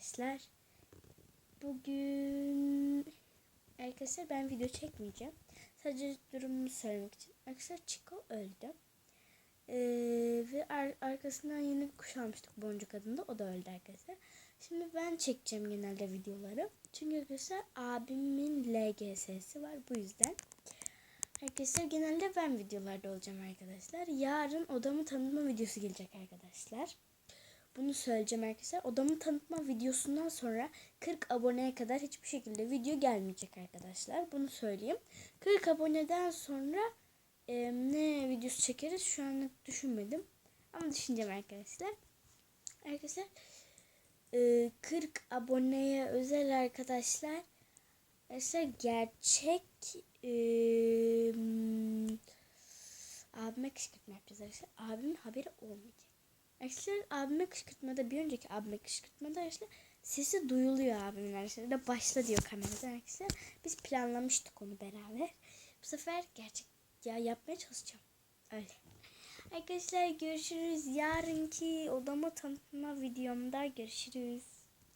arkadaşlar. Bugün arkadaşlar ben video çekmeyeceğim. Sadece durumumu söylemek için. Arkadaşlar Chico öldü. Ee, ve ar- arkasından yeni bir kuş almıştık Boncuk adında. O da öldü arkadaşlar. Şimdi ben çekeceğim genelde videoları. Çünkü arkadaşlar abimin LGS'si var bu yüzden. Arkadaşlar genelde ben videolarda olacağım arkadaşlar. Yarın odamı tanıtma videosu gelecek arkadaşlar. Bunu söyleyeceğim arkadaşlar. Odamı tanıtma videosundan sonra 40 aboneye kadar hiçbir şekilde video gelmeyecek arkadaşlar. Bunu söyleyeyim. 40 aboneden sonra e, ne videosu çekeriz şu anlık düşünmedim. Ama düşüneceğim arkadaşlar. Arkadaşlar e, 40 aboneye özel arkadaşlar. Arkadaşlar gerçek e, abime kışkırtma yapacağız arkadaşlar. Abimin haberi olmayacak. Arkadaşlar abime kışkırtmada bir önceki abime kışkırtmada arkadaşlar sesi duyuluyor abimin arkadaşlar. Da başla diyor kamerada arkadaşlar. Biz planlamıştık onu beraber. Bu sefer gerçek ya yapmaya çalışacağım. Öyle. Arkadaşlar görüşürüz. Yarınki odama tanıtma videomda görüşürüz.